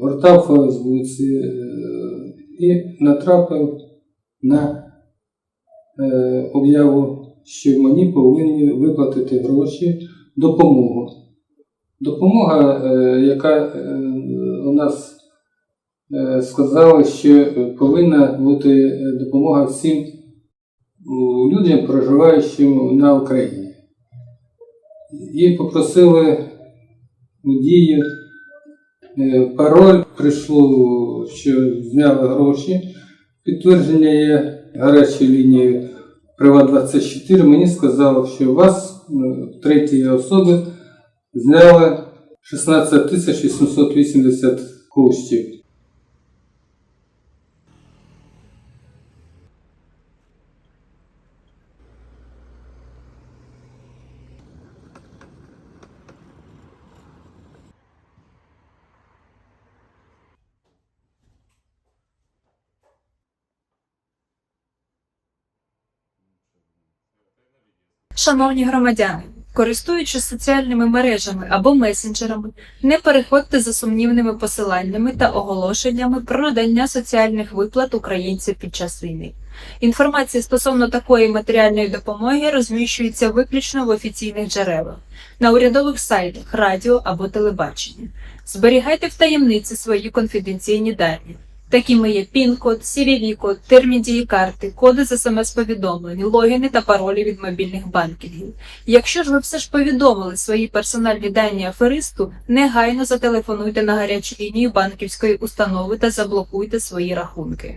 гортав Фейсбуці е, і натрапив на е, об'яву, що мені повинні виплатити гроші, допомогу. Допомога, е, яка е, у нас е, сказали, що повинна бути е, допомога всім людям, проживаючим на Україні. І попросили у дії е, пароль, прийшло, що зняли гроші. Підтвердження є гарячою лінією Приват24. Мені сказали, що вас е, третьої особи зняли 16 тисяч 880 коштів. Шановні громадяни, користуючись соціальними мережами або месенджерами, не переходьте за сумнівними посиланнями та оголошеннями про надання соціальних виплат українців під час війни. Інформація стосовно такої матеріальної допомоги розміщується виключно в офіційних джерелах, на урядових сайтах, радіо або телебаченні. Зберігайте в таємниці свої конфіденційні дані. Такими є Пін-код, cvv код термін дії карти, коди з смс-повідомлень, логіни та паролі від мобільних банкінгів. Якщо ж ви все ж повідомили свої персональні дані аферисту, негайно зателефонуйте на гарячу лінію банківської установи та заблокуйте свої рахунки.